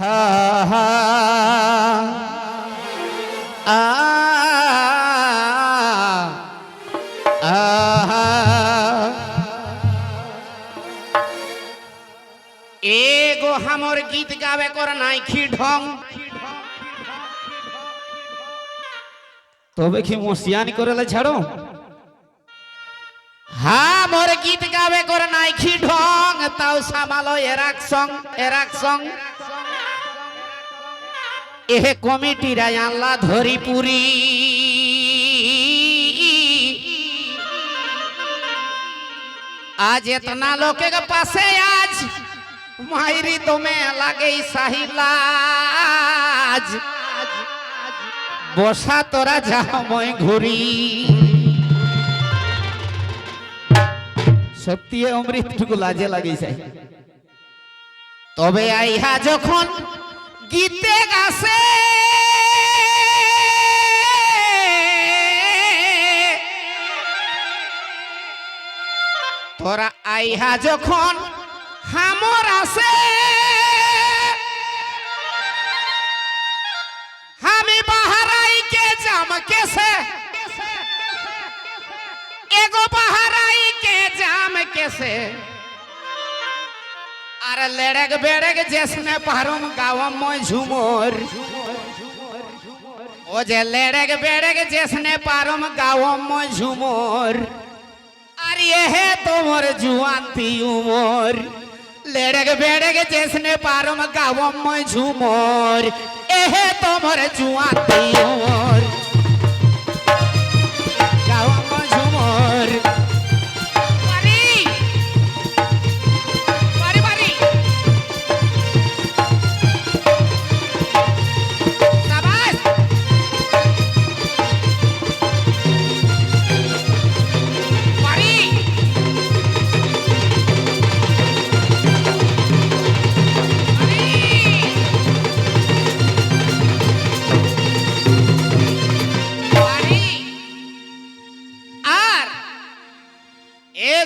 এ গো হামর গীত গাবে কর নাই খি ঢং। তবে কি মসিয়ানি করেলে ছাড়ো? হা মোর গীত গাবে কর নাই খি ঢং, তাও সামালো এরাক সং এরাক সং। এহে কমিটি রায় আল্লাহ ধরিপুরি। আজ এতনা লোকে পাশে আজ মাইরি তোমে লাগে সাহিলাজ বসা তোরা যা মই ঘুরি। সত্যি অমৃতটুকু লাজে লাগে তবে আইহা যখন গীতে গাছে। তোরা আইহা যখন হামর আছে, আমি বাহারাই কে জাম কেছে? এগো বাহারাই কে জাম কেছে? আর লেড়েক বেড়েক জেসমে পারুম গাওয়া মই ঝুমর ও যে লেড়েক বেড়েক জেসনে পারুম গাওয়া মই ঝুমর আর এহে তোমার জুয়ান্তি উমর লেড়েক বেড়েক জেসনে পারুম গাওয়া মই ঝুমর এহে তোমার জুয়ান্তি উমর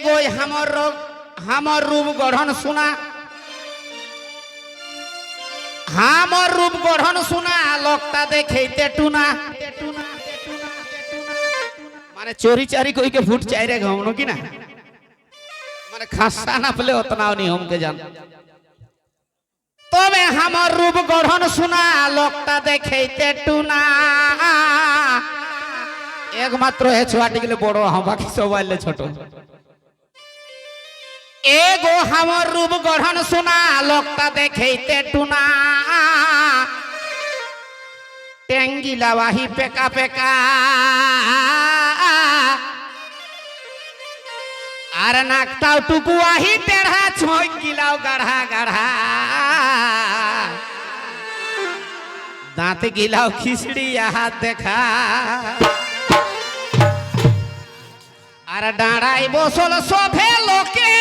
গই হামর হামর রূপ গঢ়ন শুনা। হামর রূপ গঢ়ন শুনা, লোকটা দেখেইতে টুনা। মানে চোরি চারি কইকে ফুট চাই রে ঘমন কি না? মানে খাসা না পেলে অতনাও নিয়মকে জান। তবে আমার রূপ গঠন শোনা, লোকটা দেখেইতে টুনা। একমাত্র এ ছোয়াটি গেলে বড় হবাকি সবাইলে ছোট। ছোট এগো আমার রূপ গঠন শোনা লোকটা দেখাইতে টুনা। টেঙ্গিলা বাহি পেকা পেকা। আর নাকটাও টুকু আহি টেढ़ा ছয় গিলাও গাঢ়া গাঢ়া। দাঁত গিলাও খিচড়ি হাত দেখা। আর ডাঁড়াই বসল সভে লোকে।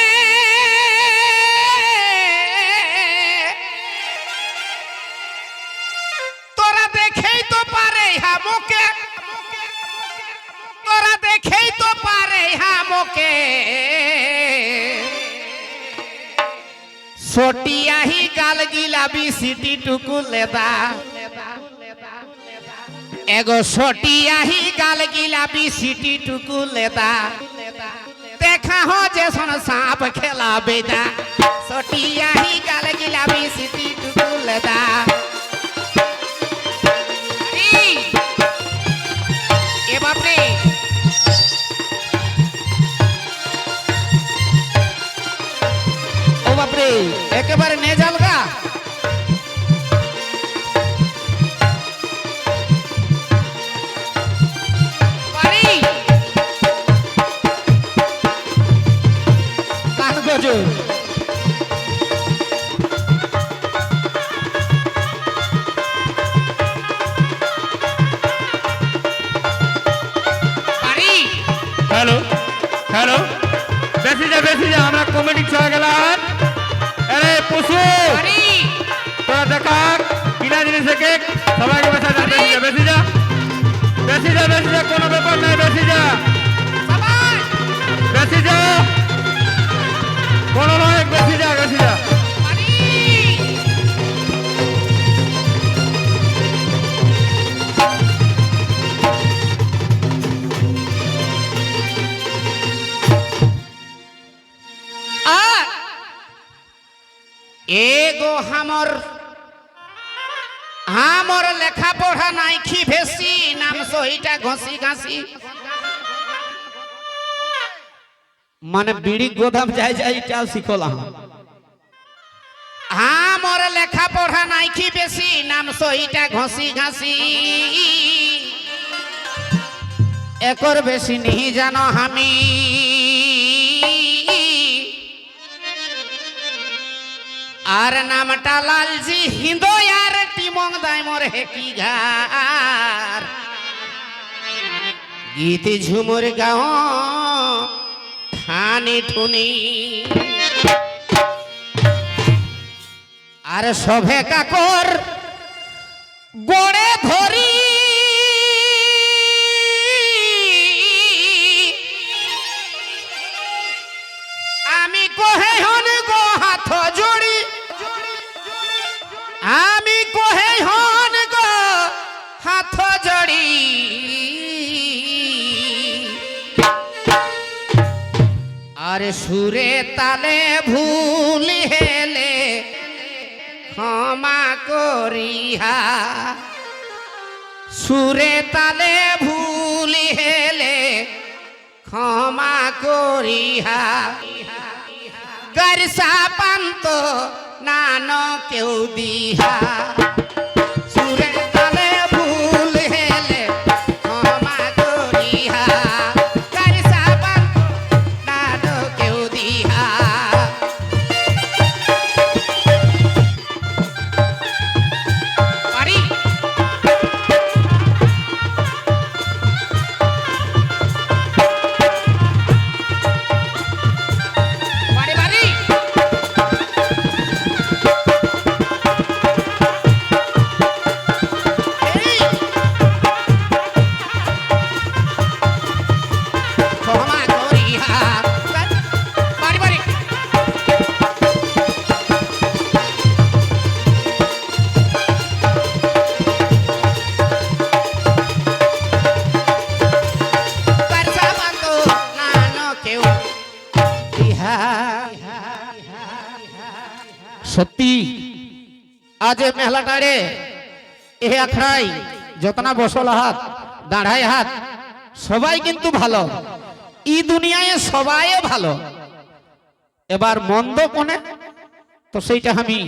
তোরা দেখেই তো পারে হামকে। তোরা দেখেই তো পারে হামকে। সোটিয়াহি গাল গিলাবি সিটি টুকু লেদা। এগো সটি আহি গাল গিলা বিসিটি টুকু লেতা দেখা হ যে সন সাপ খেলা বেদা। সটি আহি গাল গিলা বিসিটি টুকু লেতা এ বাপরে। ও বাপরে, একেবারে নে জালগা বেশি যা বেশি যা আমরা কমেডি ছয় গেলাম। গো হামর। হামর লেখা পড়া নাইখি ভেসি নাম সহিটা ঘষি ঘাসি। মানে বিড়ি গোদাম যাই যাই এটাও শিখলাম আমার লেখা পড়া নাইকি বেশি নাম সহিটা ঘষি ঘাসি। একর বেশি নিহি জানো আমি। আর নামটা লালজি হিন্দোয়ার টিমং দাইমর হেকি ঘার গীত ঝুমুর গাও ঠানি ঠুনি। আর সভে কাকর গড়ে সুরে তালে ভুল হেলে ক্ষমা করিহা সুরে তালে ভুল হেলে ক্ষমা করিহা গরসা পান্ত নান কেউ দিহা সত্যি? আজ এ মেলাটারে এ আখড়াই যতনা বসল হাত দাঁড়ায় হাত, সবাই কিন্তু ভালো। ই দুনিয়ায় সবাই ভালো। এবার মন্দ কোনে? তো সেইটা আমি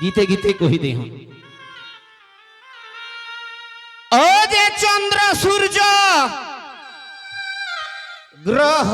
গীতে গীতে কহি দেই হন। ও যে চন্দ্র সূর্য, গ্রহ